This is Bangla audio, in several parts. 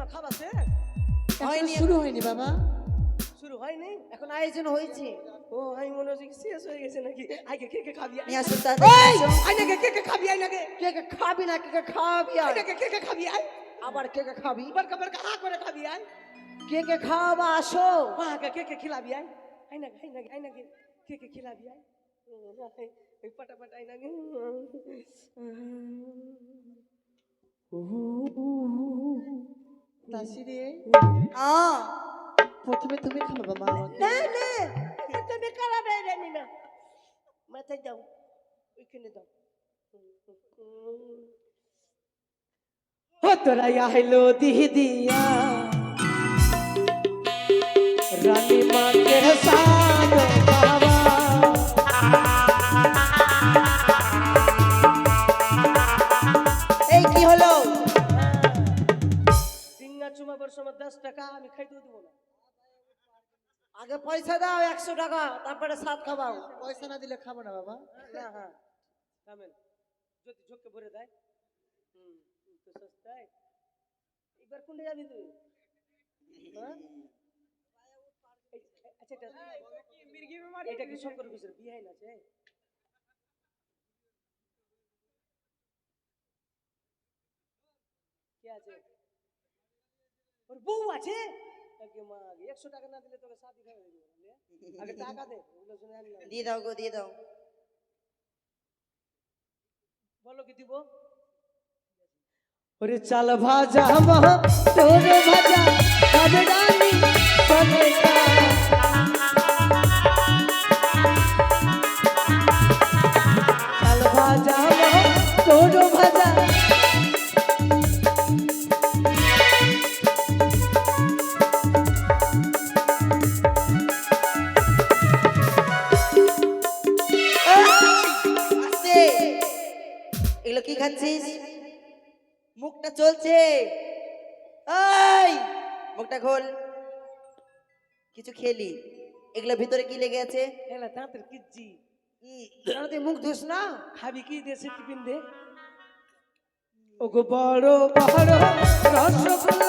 কাকিমা খাবার শেষ এখনও শুরু হয়নি বাবা শুরু হয়নি এখন আয়োজন হয়েছে ও আমি মনে হচ্ছে শেষ হয়ে গেছে নাকি আগে কে কে খাবি নিয়ে আসুন নাকি কে কে খাবি আই নাকি কে কে খাবি না কে কে খাবি আই নাকি কে কে খাবি আই আবার কে কে খাবি বড়কা বড়কা হা করে খাবি আই কে কে খাওয়াবা আসো মাকে কে কে খিলাবি আই আই নাকি আই নাকি আই নাকি কে কে খিলাবি আই ওই পটাপট আই নাকি দাসি রে আ প্রথমে তুমি খাওয়াবা মা না না তুমি খারাপ রে না। মাথায় দাও ওইখানে দাও। ও তোরা আইলো দিদিয়া রানী মাকে সাদ সিঙ্গা চুমাবার সময় দশ টাকা আমি খাইতে দেবো না। আগে পয়সা দাও একশো টাকা তারপরে সাত খাবাও। পয়সা না দিলে খাব না বাবা। হ্যাঁ থামেন। যদি ঝোঁককে ভরে দেয় হুম হুম, তো সস্তায়। এবার কোনটা যাবি তুই? হ্যাঁ? আচ্ছা এটা এটা কি শঙ্কর ঘোষের বিয়ে হয় না আছে কে আছে? ওর বউ আছে? একশো টাকা না দিলে তোকে সাথী খাবে আগে টাকা দে ওগুলো শুনে দিয়ে দাও গো দিয়ে দাও। বলো কি দিব? ওরে চাল ভাজা তোর ভাজা মুখটা চলছে। এই মুখটা খোল। কিছু খেলি। এগুলো ভিতরে কি লেগে আছে? এলা দাঁতের কিচ্ছি। তুই মুখ ধুস না? খাবি কি দেশে টিফিন দে? ওগো বড় বড় রসগোল্লা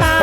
মাকে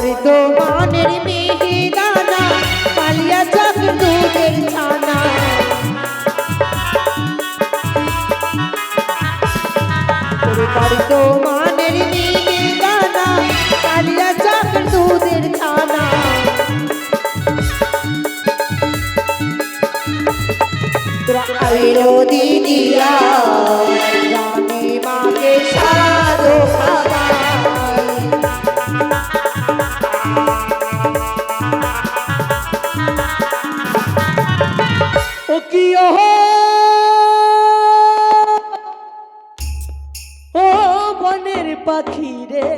ওরে পরে তো মানের মিহি দানা পালিয়া যাক দুধের ছানা। পাখি রে।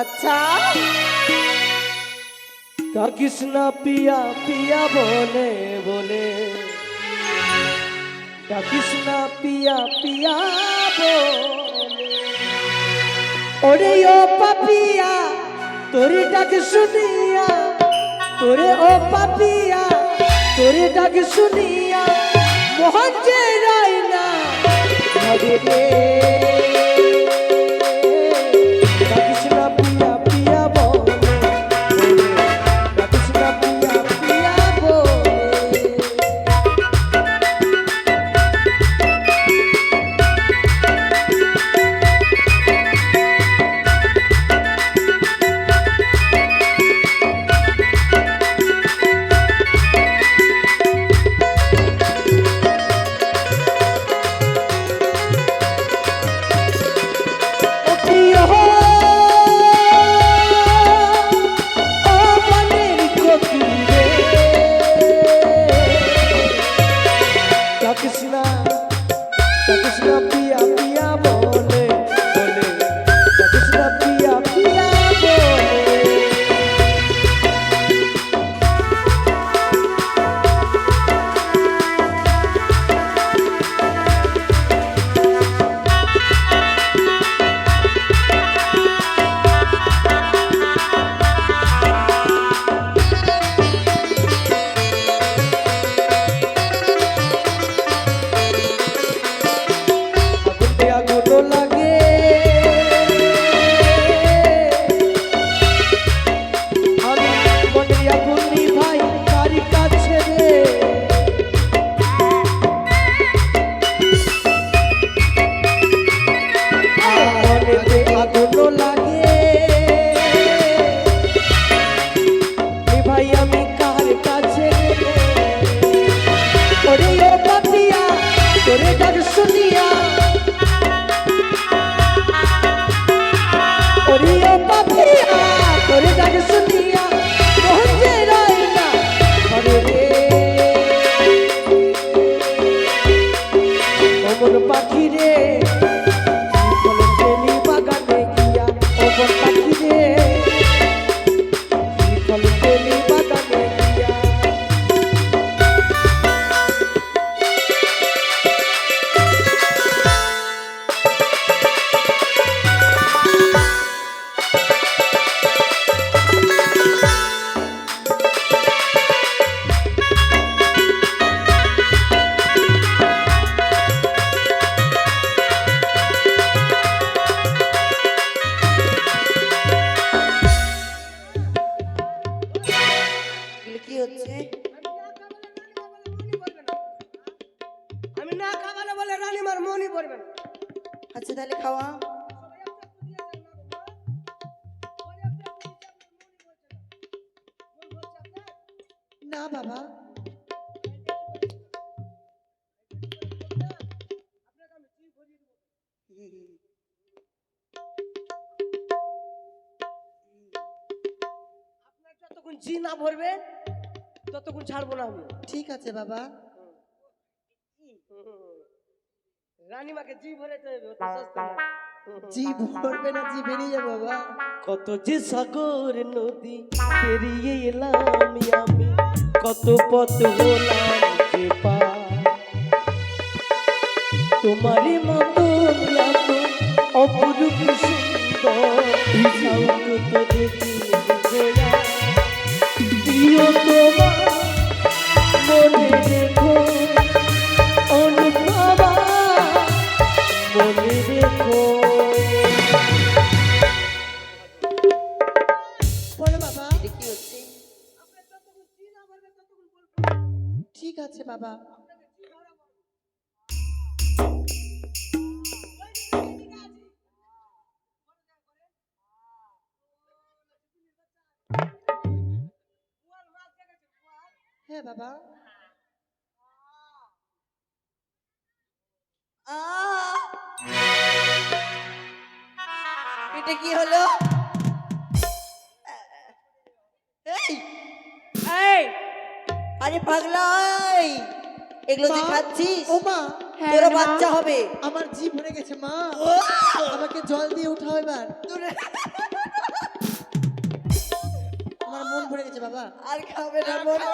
আচ্ছা। ডাকিস না পিয়া পিয়া বলে বলে। ডাকিস না পিয়া পিয়া বলে ওরে ও পাপিয়া, তোরে ডাক শুনিয়া। তোরে ও পাপিয়া, তোরে ডাক শুনিয়া। মোহন যে রাই না রে না বাবা। আপনার যতক্ষণ জি না ভরবে ততক্ষণ ছাড়বো না আমি। ঠিক আছে বাবা। রানীমাকে জি না। জি ভরবে না জি বেরিয়ে বাবা। কত যে সাগর নদী পেরিয়ে এলাম আমি। কত পথ হলাম তোমারই আছে বাবা। হ্যাঁ বাবা! এটা কি হলো? আরে পাগলাই! এগুলো তুই মা, খাচ্ছিস? ও মা হ্যাঁ তোরা মা। বাচ্চা হবে। আমার জি ভরে গেছে মা। আমাকে জল দিয়ে উঠাও এবার। আমার মন ভরে গেছে বাবা। আর খাবে না মনে।